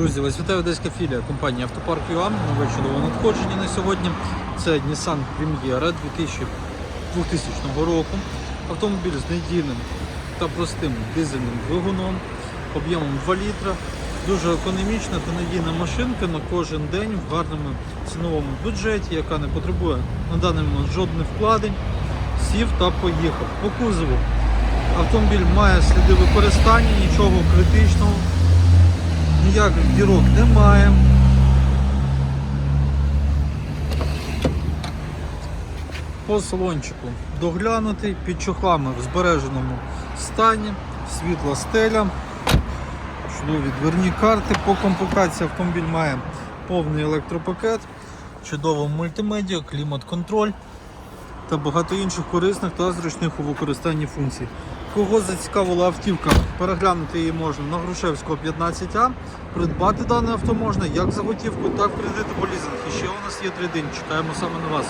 Друзі, вас вітає одеська філія компанії Автопарк ЮА. Нове чудове надходження на сьогодні. Це Nissan Premiera 2000 2000 року. Автомобіль з недільним та простим дизельним двигуном, об'ємом 2 літра. Дуже економічна та надійна машинка на кожен день в гарному ціновому бюджеті, яка не потребує на даний момент жодних вкладень. Сів та поїхав. По кузову автомобіль має сліди використання, нічого критичного ніяких дірок немає. По салончику. Доглянутий, під чохлами в збереженому стані, світла стеля, чудові дверні карти. По комплектації автомобіль має повний електропакет, чудову мультимедіа, клімат-контроль та багато інших корисних та зручних у використанні функцій. Кого зацікавила автівка, переглянути її можна на Грушевського 15А. Придбати дане авто можна як за готівку, так в кредит або лізинг. І ще у нас є три день. Чекаємо саме на вас.